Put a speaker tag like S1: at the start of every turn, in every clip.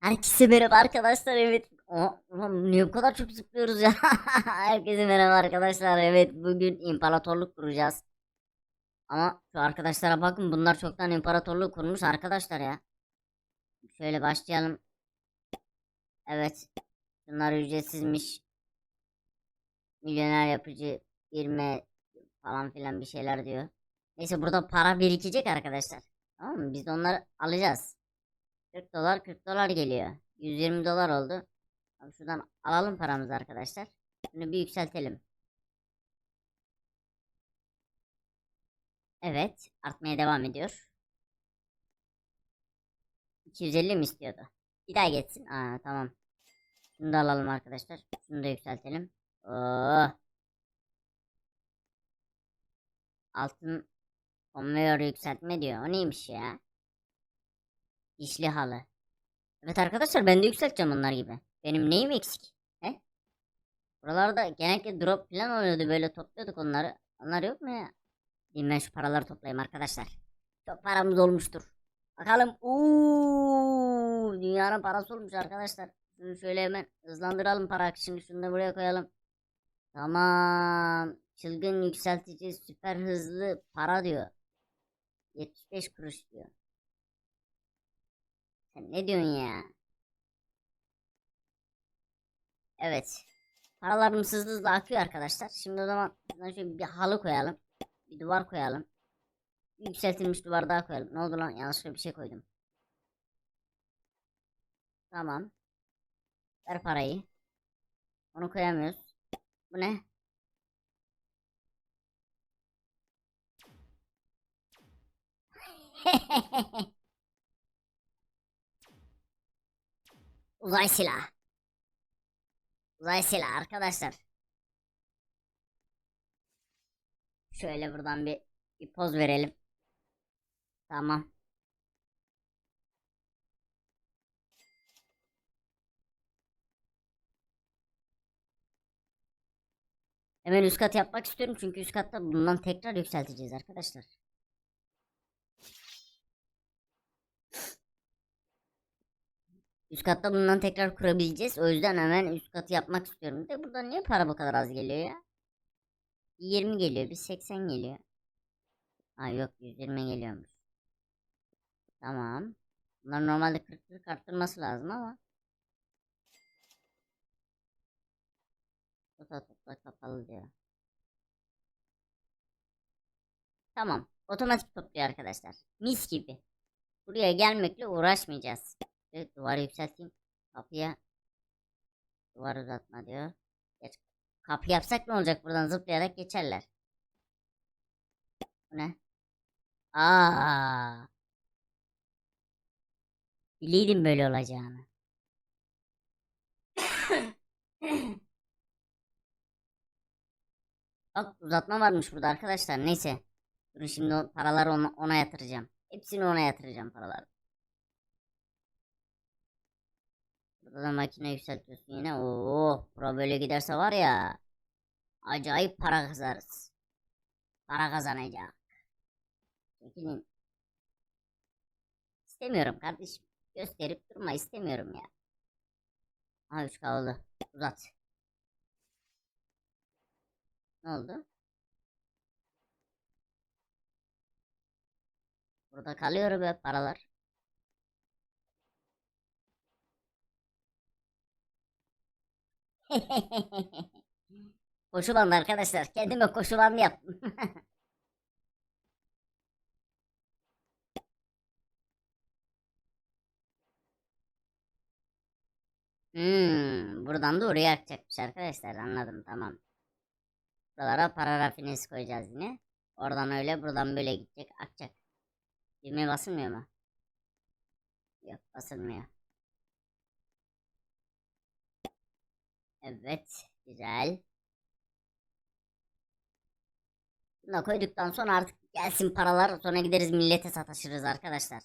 S1: Herkese merhaba arkadaşlar evet. O, ulan niye bu kadar çok zıplıyoruz ya? Herkese merhaba arkadaşlar evet bugün imparatorluk kuracağız. Ama şu arkadaşlara bakın bunlar çoktan imparatorluk kurmuş arkadaşlar ya. Şöyle başlayalım. Evet. Bunlar ücretsizmiş. Milyoner yapıcı 20 falan filan bir şeyler diyor. Neyse burada para birikecek arkadaşlar. Tamam mı? Biz onları alacağız. 40 dolar 40 dolar geliyor. 120 dolar oldu. Abi şuradan alalım paramızı arkadaşlar. Bunu bir yükseltelim. Evet. Artmaya devam ediyor. 250 mi istiyordu? Bir daha geçsin. Aa tamam. Şunu da alalım arkadaşlar. Şunu da yükseltelim. Oo. Altın konveyör yükseltme diyor. O neymiş ya? İşli halı. Evet arkadaşlar ben de yükselteceğim onlar gibi. Benim neyim eksik? He? Buralarda genellikle drop falan oluyordu böyle topluyorduk onları. Onlar yok mu ya? Diyeyim ben şu paraları toplayayım arkadaşlar. Çok paramız olmuştur. Bakalım. Uuu, dünyanın parası olmuş arkadaşlar. Şunu şöyle hemen hızlandıralım para akışını. Şunu da buraya koyalım. Tamam. Çılgın yükseltici süper hızlı para diyor. 75 kuruş diyor. Sen ne diyorsun ya? Evet. Paralarımız hızlı hızlı akıyor arkadaşlar. Şimdi o zaman şöyle bir halı koyalım. Bir duvar koyalım. Yükseltilmiş duvar daha koyalım. Ne oldu lan? Yanlışlıkla bir şey koydum. Tamam. Ver parayı. Onu koyamıyoruz. Bu ne? Uzay silahı. Uzay silahı arkadaşlar. Şöyle buradan bir, bir poz verelim. Tamam. Hemen üst kat yapmak istiyorum çünkü üst katta bundan tekrar yükselteceğiz arkadaşlar. Üst katta bundan tekrar kurabileceğiz. O yüzden hemen üst katı yapmak istiyorum. De buradan niye para bu kadar az geliyor ya? 20 geliyor. Bir 80 geliyor. Ha yok 120 geliyormuş. Tamam. Bunlar normalde 40 40 arttırması lazım ama. Topla topla kapalı diyor. Tamam. Otomatik topluyor arkadaşlar. Mis gibi. Buraya gelmekle uğraşmayacağız. Evet, duvarı yükselteyim. Kapıya duvar uzatma diyor. Geç. Kapı yapsak ne olacak buradan zıplayarak geçerler. Bu ne? Aa. Biliydim böyle olacağını. Bak uzatma varmış burada arkadaşlar. Neyse. Durun şimdi o paraları ona, ona yatıracağım. Hepsini ona yatıracağım paraları. Burada da makine yükseltiyorsun yine. Oo, bura böyle giderse var ya. Acayip para kazarız. Para kazanacak. Çekilin. İstemiyorum kardeşim. Gösterip durma istemiyorum ya. Ha 3 oldu. Uzat. Ne oldu? Burada kalıyor be paralar. koşu bandı arkadaşlar. Kendime koşu bandı yaptım. hmm, buradan da oraya akacakmış arkadaşlar. Anladım tamam. Buralara para rafinesi koyacağız yine. Oradan öyle buradan böyle gidecek akacak. Düğmeye basılmıyor mu? Yok basılmıyor. Evet. Güzel. Bunu da koyduktan sonra artık gelsin paralar. Sonra gideriz millete sataşırız arkadaşlar.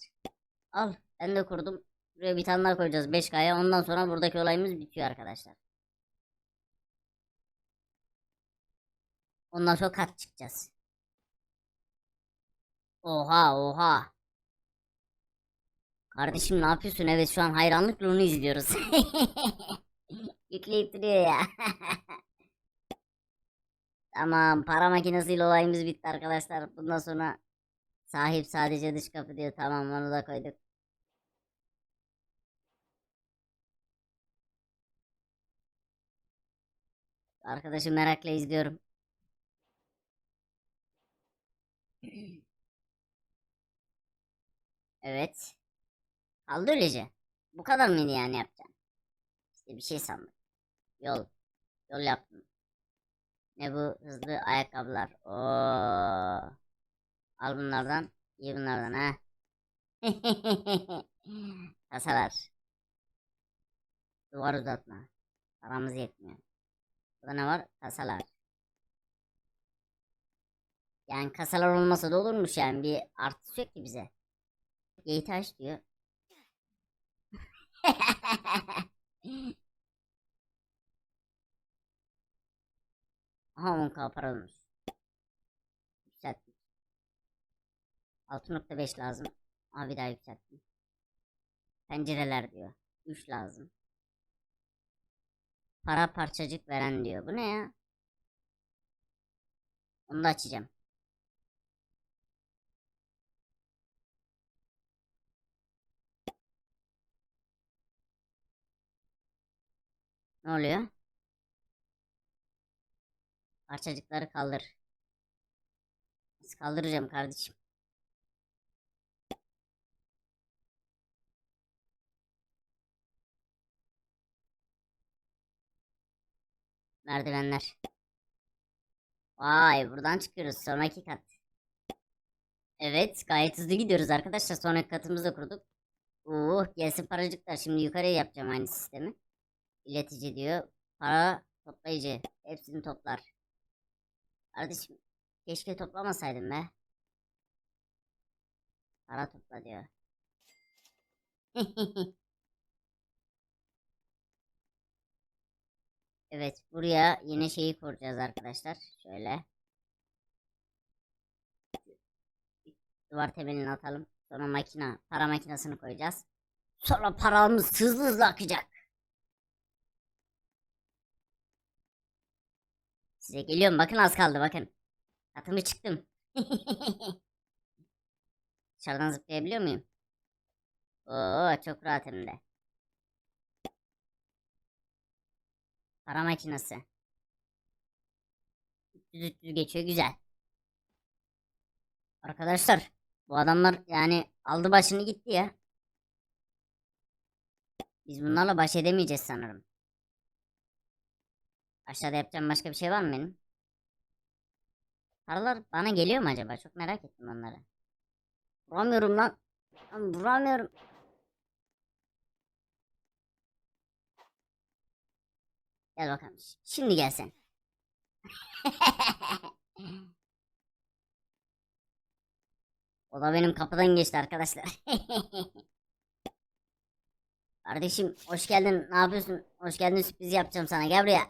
S1: Al. Ben de kurdum. Buraya bir tane koyacağız 5K'ya. Ondan sonra buradaki olayımız bitiyor arkadaşlar. Ondan sonra kat çıkacağız. Oha oha. Kardeşim ne yapıyorsun? Evet şu an hayranlıkla onu izliyoruz. Yükleyip duruyor ya. tamam para makinesiyle olayımız bitti arkadaşlar. Bundan sonra sahip sadece dış kapı diyor. Tamam onu da koyduk. Arkadaşı merakla izliyorum. Evet. Kaldı öylece. Bu kadar mıydı yani yapacağım? İşte bir şey sandım. Yol. Yol yaptım. Ne bu hızlı ayakkabılar. Oo. Al bunlardan. İyi bunlardan ha. Kasalar. Duvar uzatma. Paramız yetmiyor. Burada ne var? Kasalar. Yani kasalar olmasa da olurmuş yani. Bir artısı yok bize. Aç diyor. Aha 10k para olmuş. Yükselttik. 6.5 lazım. Aha bir daha yükselttim. Pencereler diyor. 3 lazım. Para parçacık veren diyor. Bu ne ya? Onu da açacağım. Ne oluyor? Parçacıkları kaldır. Nasıl kaldıracağım kardeşim? Merdivenler. Vay buradan çıkıyoruz. Sonraki kat. Evet gayet hızlı gidiyoruz arkadaşlar. Sonraki katımızı kurduk. Uh gelsin paracıklar. Şimdi yukarıya yapacağım aynı sistemi. İletici diyor. Para toplayıcı. Hepsini toplar. Kardeşim keşke toplamasaydım be. Para topla diyor. Evet buraya yine şeyi kuracağız arkadaşlar. Şöyle. Duvar temelini atalım. Sonra makina, para makinesini koyacağız. Sonra paramız hızlı hızlı akacak. Size geliyorum bakın az kaldı bakın. Katımı çıktım. Dışarıdan zıplayabiliyor muyum? Oo çok rahat hem de. Para makinesi. 300 300 geçiyor güzel. Arkadaşlar bu adamlar yani aldı başını gitti ya. Biz bunlarla baş edemeyeceğiz sanırım. Aşağıda yapacağım başka bir şey var mı benim? Paralar bana geliyor mu acaba? Çok merak ettim onları. Vuramıyorum lan. Lan vuramıyorum. Gel bakalım. Şimdi gel sen. o da benim kapıdan geçti arkadaşlar. Kardeşim hoş geldin. Ne yapıyorsun? Hoş geldin sürpriz yapacağım sana. Gel buraya.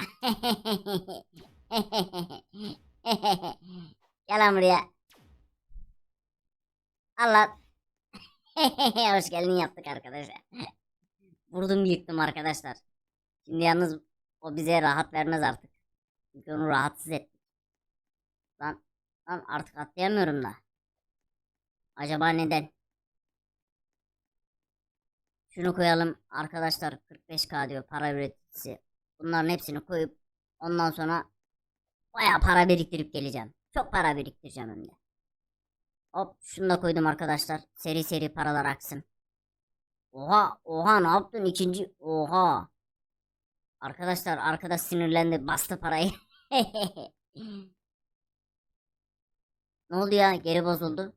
S1: Gel lan buraya. Allah. hoş geldin yaptık arkadaşlar. Vurdum yıktım arkadaşlar. Şimdi yalnız o bize rahat vermez artık. Çünkü onu rahatsız ettik. Lan, lan artık atlayamıyorum da. Acaba neden? Şunu koyalım arkadaşlar 45k diyor para üreticisi. Bunların hepsini koyup ondan sonra baya para biriktirip geleceğim. Çok para biriktireceğim hem de. Hop şunu da koydum arkadaşlar. Seri seri paralar aksın. Oha oha ne yaptın ikinci oha. Arkadaşlar arkadaş sinirlendi bastı parayı. ne oldu ya geri bozuldu.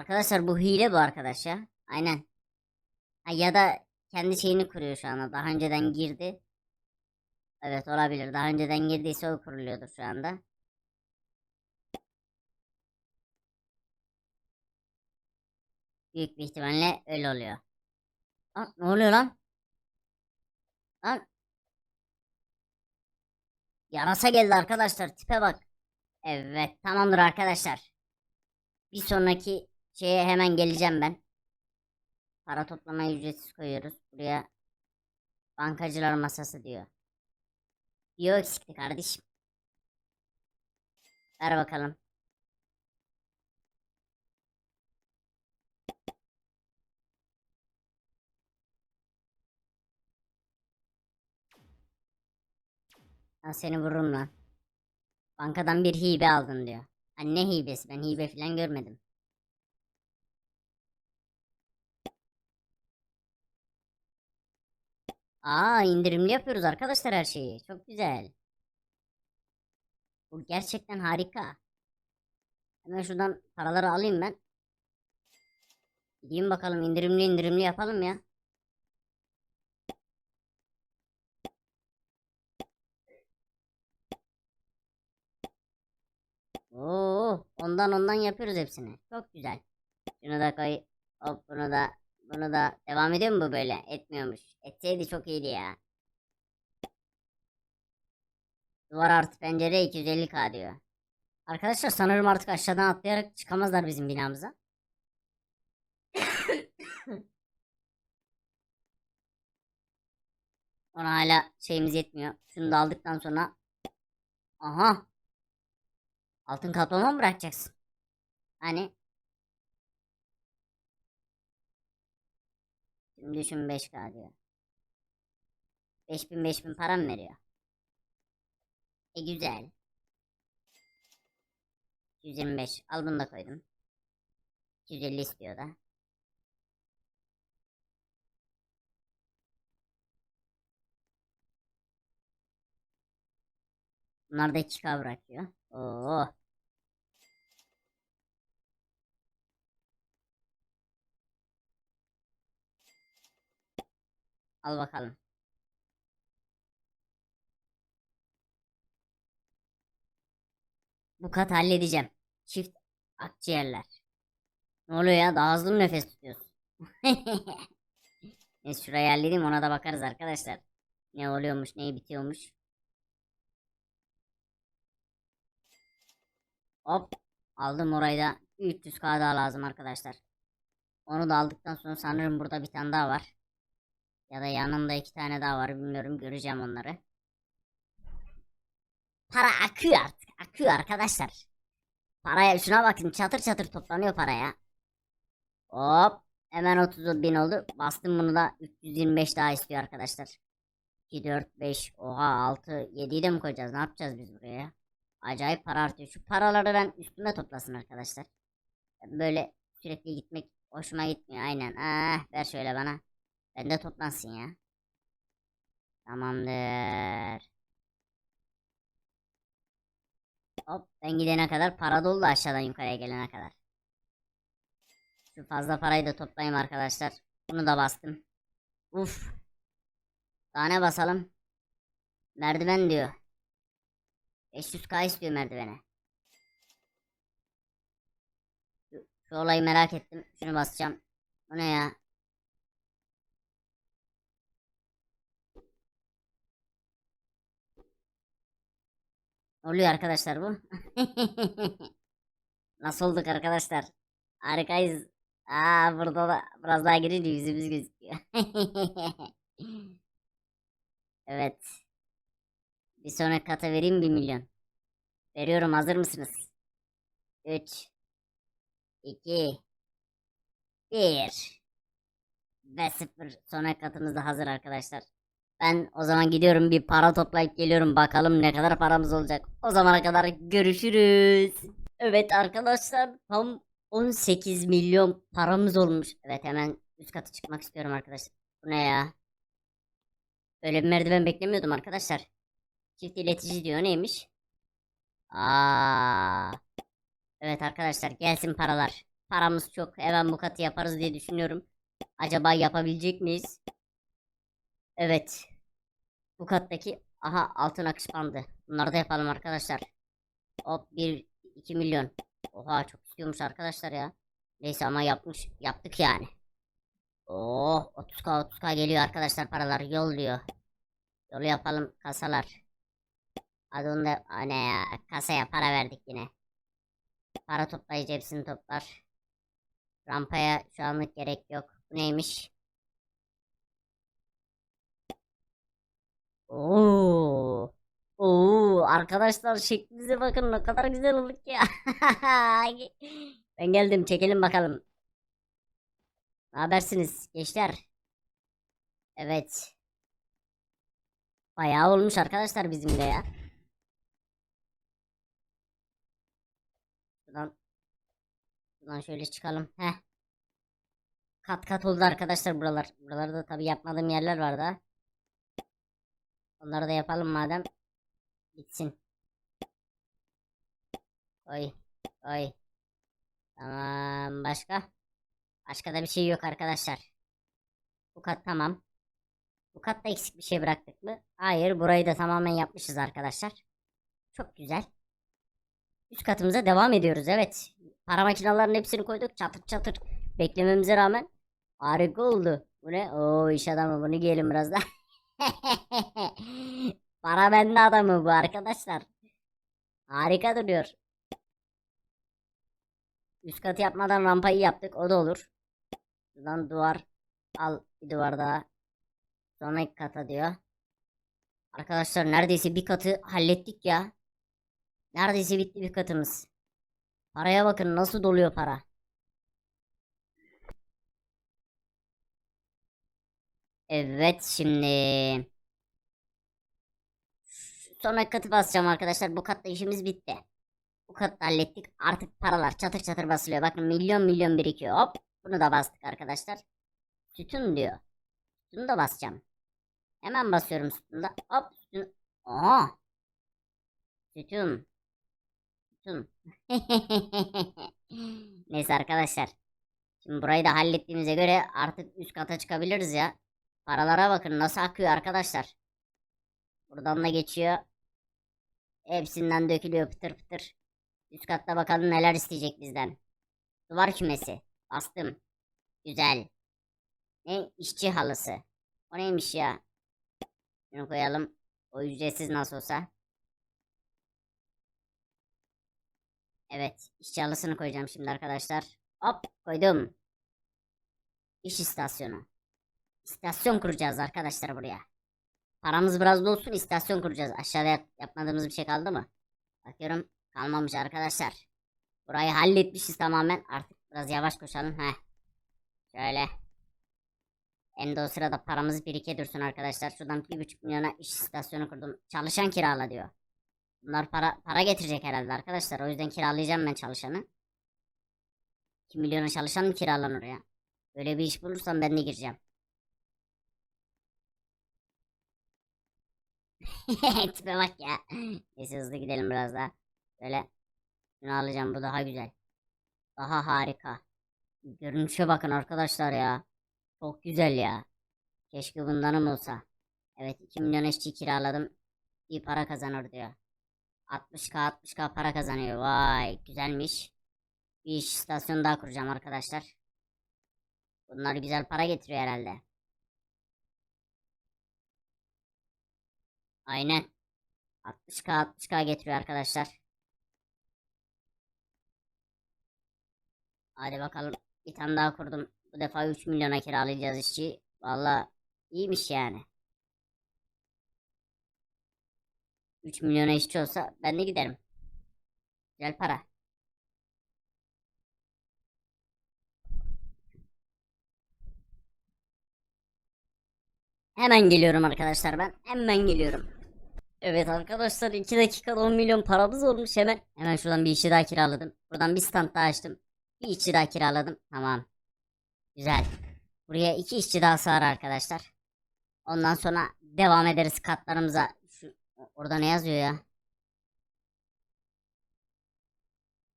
S1: Arkadaşlar bu hile bu arkadaş ya. Aynen. Ha, ya da kendi şeyini kuruyor şu anda. Daha önceden girdi. Evet olabilir. Daha önceden girdiyse o kuruluyordur şu anda. Büyük bir ihtimalle öyle oluyor. Lan ne oluyor lan? Lan. Yarasa geldi arkadaşlar. Tipe bak. Evet tamamdır arkadaşlar. Bir sonraki şeye hemen geleceğim ben. Para toplamayı ücretsiz koyuyoruz. Buraya bankacılar masası diyor. Diyor eksikti kardeşim. Ver bakalım. Ben seni vururum lan. Bankadan bir hibe aldın diyor. Hani ne hibesi ben hibe falan görmedim. Aa indirimli yapıyoruz arkadaşlar her şeyi. Çok güzel. Bu gerçekten harika. Hemen şuradan paraları alayım ben. Gideyim bakalım indirimli indirimli yapalım ya. Oo, ondan ondan yapıyoruz hepsini. Çok güzel. Şunu da koy. Hop bunu da bunu da devam ediyor mu bu böyle? Etmiyormuş. Etseydi çok iyiydi ya. Duvar artı pencere 250k diyor. Arkadaşlar sanırım artık aşağıdan atlayarak çıkamazlar bizim binamıza. Ona hala şeyimiz yetmiyor. Şunu da aldıktan sonra Aha. Altın kaplama mı bırakacaksın? Hani? Şimdi düşün 5k diyor. 5000 5000 para mı veriyor? E güzel. 125. Al bunu da koydum. 250 istiyor da. Bunlar da 2K bırakıyor. Oo. Al bakalım. Bu kat halledeceğim. Çift akciğerler. Ne oluyor ya? Daha hızlı mı nefes tutuyorsun? Neyse şurayı halledeyim ona da bakarız arkadaşlar. Ne oluyormuş, ne bitiyormuş. Hop. Aldım orayı da. 300k daha lazım arkadaşlar. Onu da aldıktan sonra sanırım burada bir tane daha var. Ya da yanında iki tane daha var bilmiyorum. Göreceğim onları. Para akıyor artık. Akıyor arkadaşlar. Paraya şuna bakın çatır çatır toplanıyor paraya. Hop. Hemen 30 bin oldu. Bastım bunu da 325 daha istiyor arkadaşlar. 2, 4, 5, oha 6, 7'yi de mi koyacağız? Ne yapacağız biz buraya? Acayip para artıyor. Şu paraları ben üstüme toplasın arkadaşlar. Böyle sürekli gitmek hoşuma gitmiyor. Aynen. Ah, ver şöyle bana. Bende toplansın ya. Tamamdır. Hop ben gidene kadar para doldu aşağıdan yukarıya gelene kadar. Şu fazla parayı da toplayayım arkadaşlar. Bunu da bastım. Uf. Daha ne basalım? Merdiven diyor. 500k istiyor merdivene. Şu, şu olayı merak ettim. Şunu basacağım. Bu ne ya? Oluyor arkadaşlar bu? Nasıl olduk arkadaşlar? Harikayız. Aa burada da biraz daha girince yüzümüz gözüküyor. evet. Bir sonraki kata vereyim 1 milyon. Veriyorum hazır mısınız? 3 2 1 Ve 0 sonraki katımız da hazır arkadaşlar. Ben o zaman gidiyorum bir para toplayıp geliyorum bakalım ne kadar paramız olacak. O zamana kadar görüşürüz. Evet arkadaşlar tam 18 milyon paramız olmuş. Evet hemen üst katı çıkmak istiyorum arkadaşlar. Bu ne ya? Böyle bir merdiven beklemiyordum arkadaşlar. Çift iletici diyor neymiş? Aa. Evet arkadaşlar gelsin paralar. Paramız çok. Hemen bu katı yaparız diye düşünüyorum. Acaba yapabilecek miyiz? Evet. Bu kattaki aha altın akış bandı. Bunları da yapalım arkadaşlar. Hop 1 2 milyon. Oha çok istiyormuş arkadaşlar ya. Neyse ama yapmış yaptık yani. Oh 30k 30k geliyor arkadaşlar paralar yolluyor. Yolu yapalım kasalar. Hadi onu da ne ya kasaya para verdik yine. Para toplayıcı hepsini toplar. Rampaya şu anlık gerek yok. Bu neymiş? Oo. Oo arkadaşlar şeklinize bakın ne kadar güzel olduk ya. ben geldim çekelim bakalım. Ne habersiniz gençler? Evet. Bayağı olmuş arkadaşlar bizimle ya. Şuradan, şuradan şöyle çıkalım. Heh. Kat kat oldu arkadaşlar buralar. Buralarda tabi yapmadığım yerler var da. Onları da yapalım madem. Bitsin. Oy. Oy. Tamam. Başka? Başka da bir şey yok arkadaşlar. Bu kat tamam. Bu katta eksik bir şey bıraktık mı? Hayır. Burayı da tamamen yapmışız arkadaşlar. Çok güzel. Üst katımıza devam ediyoruz. Evet. Para makinelerinin hepsini koyduk. Çatır çatır. Beklememize rağmen harika oldu. Bu ne? Oo iş adamı. Bunu giyelim biraz. Para bende adamı bu arkadaşlar. Harika duruyor. Üst katı yapmadan rampayı yaptık. O da olur. Şuradan duvar. Al bir duvar daha. Sonraki kata diyor. Arkadaşlar neredeyse bir katı hallettik ya. Neredeyse bitti bir katımız. Paraya bakın nasıl doluyor para. Evet şimdi. Sonraki katı basacağım arkadaşlar. Bu katta işimiz bitti. Bu katta hallettik. Artık paralar çatır çatır basılıyor. Bakın milyon milyon birikiyor. Hop. Bunu da bastık arkadaşlar. Sütun diyor. Sütunu da basacağım. Hemen basıyorum sütunda. Hop sütun. Oha. Sütun. Sütun. Neyse arkadaşlar. Şimdi burayı da hallettiğimize göre artık üst kata çıkabiliriz ya. Paralara bakın nasıl akıyor arkadaşlar. Buradan da geçiyor. Hepsinden dökülüyor pıtır pıtır. Üst katta bakalım neler isteyecek bizden. Duvar kümesi. Bastım. Güzel. Ne? İşçi halısı. O neymiş ya? Şunu koyalım. O ücretsiz nasıl olsa. Evet. işçi halısını koyacağım şimdi arkadaşlar. Hop koydum. İş istasyonu. İstasyon kuracağız arkadaşlar buraya. Paramız biraz da olsun istasyon kuracağız. Aşağıda yap- yapmadığımız bir şey kaldı mı? Bakıyorum kalmamış arkadaşlar. Burayı halletmişiz tamamen. Artık biraz yavaş koşalım. Heh. Şöyle. Hem de o sırada paramız birike dursun arkadaşlar. Şuradan bir buçuk milyona iş istasyonu kurdum. Çalışan kirala diyor. Bunlar para para getirecek herhalde arkadaşlar. O yüzden kiralayacağım ben çalışanı. 2 milyona çalışan mı kiralanır ya? Böyle bir iş bulursam ben de gireceğim. Tipe bak ya. Neyse hızlı gidelim biraz daha. Böyle. Şunu alacağım bu daha güzel. Daha harika. Görünüşe bakın arkadaşlar ya. Çok güzel ya. Keşke bundanım olsa. Evet 2 milyon işçi kiraladım. İyi para kazanır diyor. 60k 60k para kazanıyor. Vay güzelmiş. Bir iş istasyonu daha kuracağım arkadaşlar. Bunlar güzel para getiriyor herhalde. Aynen. 60k 60k getiriyor arkadaşlar. Hadi bakalım. Bir tane daha kurdum. Bu defa 3 milyona kiralayacağız işçi. Valla iyiymiş yani. 3 milyona işçi olsa ben de giderim. Güzel para. Hemen geliyorum arkadaşlar ben. Hemen geliyorum. Evet arkadaşlar 2 dakikada 10 milyon paramız olmuş hemen. Hemen şuradan bir işçi daha kiraladım. Buradan bir stand daha açtım. Bir işçi daha kiraladım. Tamam. Güzel. Buraya iki işçi daha sığar arkadaşlar. Ondan sonra devam ederiz katlarımıza. Şu, orada ne yazıyor ya?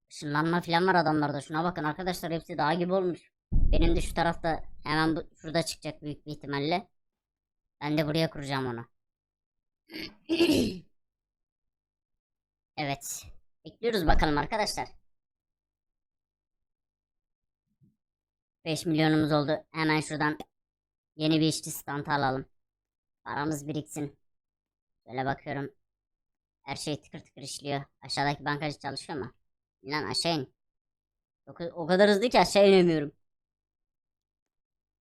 S1: Işınlanma falan var adamlarda. Şuna bakın arkadaşlar hepsi dağ gibi olmuş. Benim de şu tarafta hemen bu, şurada çıkacak büyük bir ihtimalle. Ben de buraya kuracağım onu. Evet. Bekliyoruz bakalım arkadaşlar. 5 milyonumuz oldu. Hemen şuradan yeni bir işçi standı alalım. Paramız biriksin. Şöyle bakıyorum. Her şey tıkır tıkır işliyor. Aşağıdaki bankacı çalışıyor mu? Lan aşağı in. O kadar hızlı ki aşağı inemiyorum.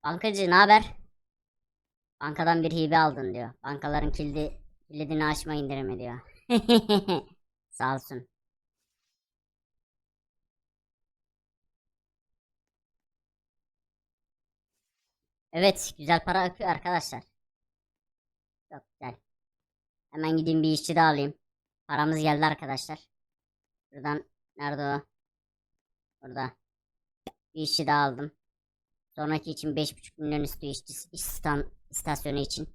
S1: Bankacı ne haber? Bankadan bir hibe aldın diyor. Bankaların kilidi kilidini açma indirimi diyor. Sağ olsun. Evet, güzel para akıyor arkadaşlar. Çok güzel. Hemen gideyim bir işçi daha alayım. Paramız geldi arkadaşlar. Buradan nerede o? Burada. Bir işçi daha aldım. Sonraki için 5,5 milyon istiyor işçi istan, istasyonu için.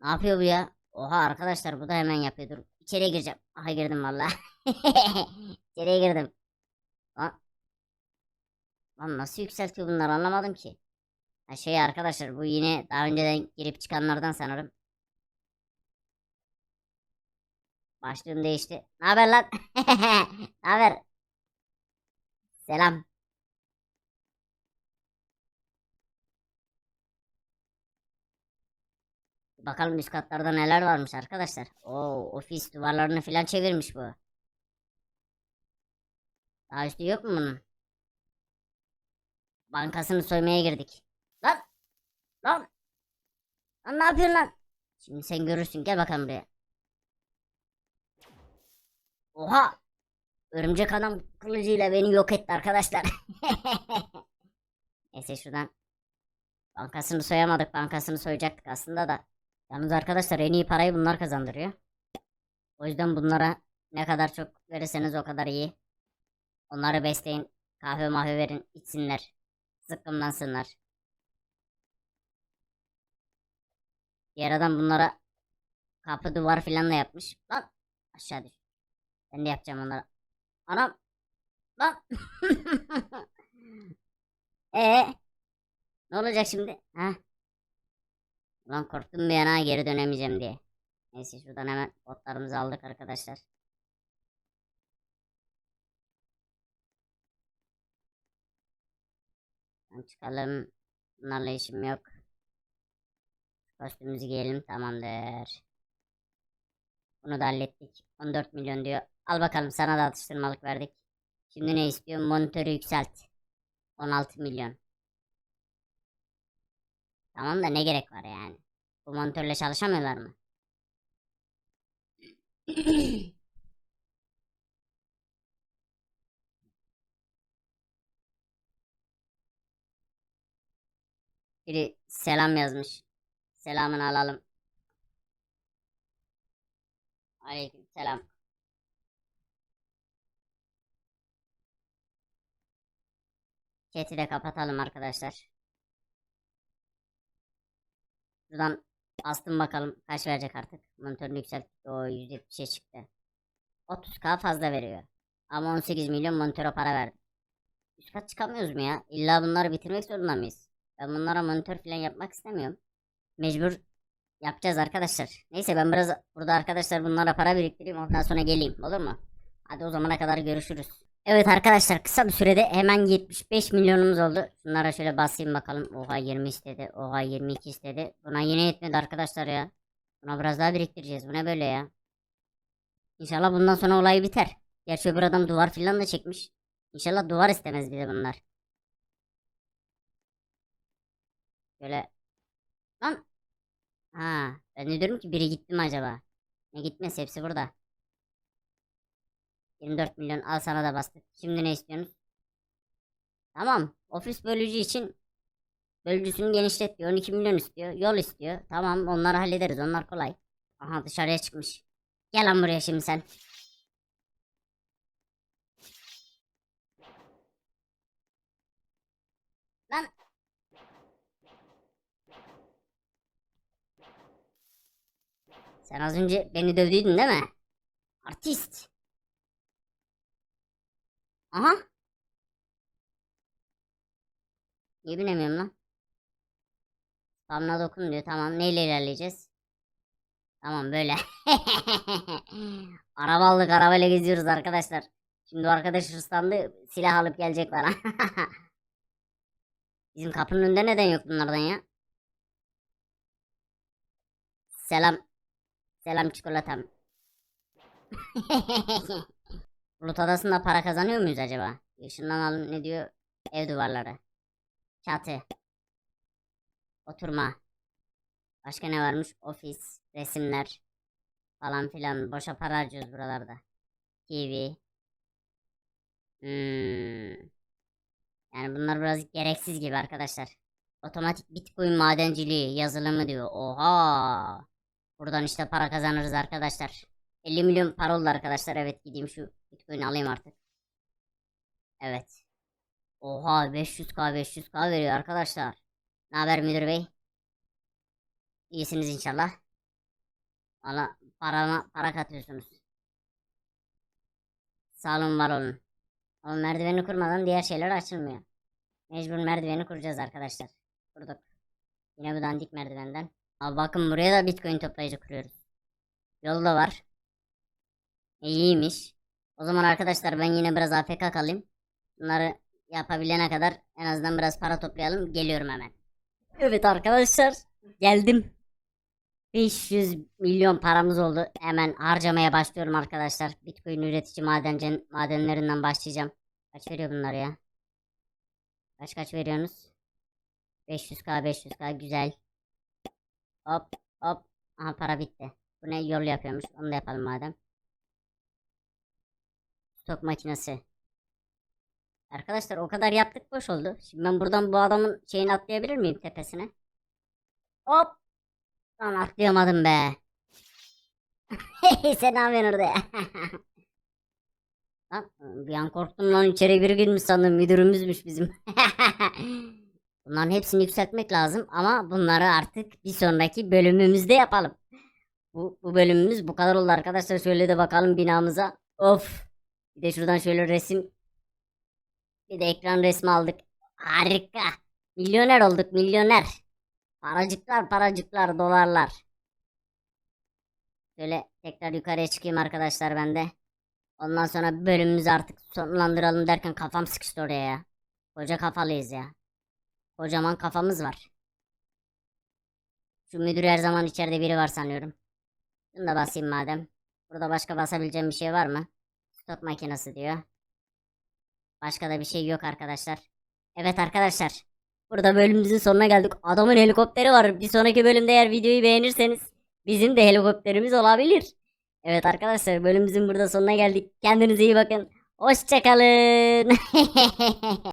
S1: Ne yapıyor bu ya? Oha arkadaşlar bu da hemen yapıyor. Dur. İçeriye gireceğim. Aha girdim valla. İçeriye girdim. Lan. Lan nasıl yükseltiyor bunlar anlamadım ki. Ha şey arkadaşlar bu yine daha önceden girip çıkanlardan sanırım. Başlığım değişti. Ne haber lan? Ne haber? Selam. Bakalım üst katlarda neler varmış arkadaşlar. Oo, ofis duvarlarını filan çevirmiş bu. Daha üstü yok mu bunun? Bankasını soymaya girdik. Lan! Lan! Lan ne yapıyorsun lan? Şimdi sen görürsün gel bakalım buraya. Oha! Örümcek adam kılıcıyla beni yok etti arkadaşlar. Neyse şuradan. Bankasını soyamadık. Bankasını soyacaktık aslında da. Yalnız arkadaşlar en iyi parayı bunlar kazandırıyor. O yüzden bunlara ne kadar çok verirseniz o kadar iyi. Onları besleyin. Kahve mahve verin. içsinler. Zıkkımlansınlar. Diğer adam bunlara kapı duvar filan da yapmış. Lan aşağı düş. Ben de yapacağım onlara. Anam. Lan. Ee, ne olacak şimdi? Ha? Ulan korktum bir yana geri dönemeyeceğim diye. Neyse şuradan hemen botlarımızı aldık arkadaşlar. Şuradan çıkalım. Bunlarla işim yok. Kostümümüzü giyelim tamamdır. Bunu da hallettik. 14 milyon diyor. Al bakalım sana da atıştırmalık verdik. Şimdi ne istiyor? Monitörü yükselt. 16 milyon. Tamam da ne gerek var yani? Bu monitörle çalışamıyorlar mı? Biri selam yazmış. Selamını alalım. Aleyküm selam. Chat'i de kapatalım arkadaşlar. Şuradan bastım bakalım kaç verecek artık. Monitörünü yükselttik. O %70'e çıktı. 30k fazla veriyor. Ama 18 milyon monitöre para verdim. Üst kat çıkamıyoruz mu ya? İlla bunları bitirmek zorunda mıyız? Ben bunlara monitör falan yapmak istemiyorum. Mecbur yapacağız arkadaşlar. Neyse ben biraz burada arkadaşlar bunlara para biriktireyim. Ondan sonra geleyim olur mu? Hadi o zamana kadar görüşürüz. Evet arkadaşlar kısa bir sürede hemen 75 milyonumuz oldu. Şunlara şöyle basayım bakalım. Oha 20 istedi. Oha 22 istedi. Buna yine yetmedi arkadaşlar ya. Buna biraz daha biriktireceğiz. Bu ne böyle ya? İnşallah bundan sonra olay biter. Gerçi öbür adam duvar filan da çekmiş. İnşallah duvar istemez bize bunlar. Şöyle. Lan. Ha, ben de diyorum ki biri gitti mi acaba? Ne gitmez hepsi burada. 24 milyon al sana da bastık. Şimdi ne istiyorsunuz? Tamam. Ofis bölücü için bölücüsünü genişlet diyor. 12 milyon istiyor. Yol istiyor. Tamam onları hallederiz. Onlar kolay. Aha dışarıya çıkmış. Gel lan buraya şimdi sen. Lan. Sen az önce beni dövdüydün değil mi? Artist. Aha. Niye binemiyorum lan? Spamına dokun diyor. Tamam. Neyle ilerleyeceğiz? Tamam böyle. Araba aldık. Arabayla geziyoruz arkadaşlar. Şimdi arkadaş hırslandı. Silah alıp gelecek bana. Bizim kapının önünde neden yok bunlardan ya? Selam. Selam çikolatam. Bulut Adası'nda para kazanıyor muyuz acaba? Işından alın ne diyor? Ev duvarları. Çatı. Oturma. Başka ne varmış? Ofis, resimler falan filan. Boşa para harcıyoruz buralarda. TV. Hmm. Yani bunlar biraz gereksiz gibi arkadaşlar. Otomatik Bitcoin madenciliği yazılımı diyor. Oha. Buradan işte para kazanırız arkadaşlar. 50 milyon para oldu arkadaşlar. Evet gideyim şu Bitcoin'i alayım artık. Evet. Oha 500k 500k veriyor arkadaşlar. Ne haber müdür bey? İyisiniz inşallah. Valla para, para katıyorsunuz. Sağ olun var olun. Ama merdiveni kurmadan diğer şeyler açılmıyor. Mecbur merdiveni kuracağız arkadaşlar. Kurduk. Yine bu dandik merdivenden. Abi bakın buraya da bitcoin toplayıcı kuruyoruz. Yol da var. E, iyiymiş. O zaman arkadaşlar ben yine biraz AFK kalayım. Bunları yapabilene kadar en azından biraz para toplayalım. Geliyorum hemen. Evet arkadaşlar. Geldim. 500 milyon paramız oldu. Hemen harcamaya başlıyorum arkadaşlar. Bitcoin üretici madencen, madenlerinden başlayacağım. Kaç veriyor bunlar ya? Kaç kaç veriyorsunuz? 500k 500k güzel. Hop hop. Aha para bitti. Bu ne yol yapıyormuş. Onu da yapalım madem. Stok makinesi. Arkadaşlar o kadar yaptık boş oldu. Şimdi ben buradan bu adamın şeyini atlayabilir miyim tepesine? Hop. Lan atlayamadım be. Sen ne yapıyorsun orada ya? Lan bir an korktum lan içeri biri girmiş sandım müdürümüzmüş bizim. Bunların hepsini yükseltmek lazım ama bunları artık bir sonraki bölümümüzde yapalım. Bu, bu bölümümüz bu kadar oldu arkadaşlar. Şöyle de bakalım binamıza. Of. Bir de şuradan şöyle resim. Bir de ekran resmi aldık. Harika. Milyoner olduk milyoner. Paracıklar paracıklar dolarlar. Şöyle tekrar yukarıya çıkayım arkadaşlar ben de. Ondan sonra bölümümüzü artık sonlandıralım derken kafam sıkıştı oraya ya. Koca kafalıyız ya. Kocaman kafamız var. Şu müdür her zaman içeride biri var sanıyorum. Şunu da basayım madem. Burada başka basabileceğim bir şey var mı? Stop makinesi diyor. Başka da bir şey yok arkadaşlar. Evet arkadaşlar. Burada bölümümüzün sonuna geldik. Adamın helikopteri var. Bir sonraki bölümde eğer videoyu beğenirseniz bizim de helikopterimiz olabilir. Evet arkadaşlar bölümümüzün burada sonuna geldik. Kendinize iyi bakın. Hoşçakalın.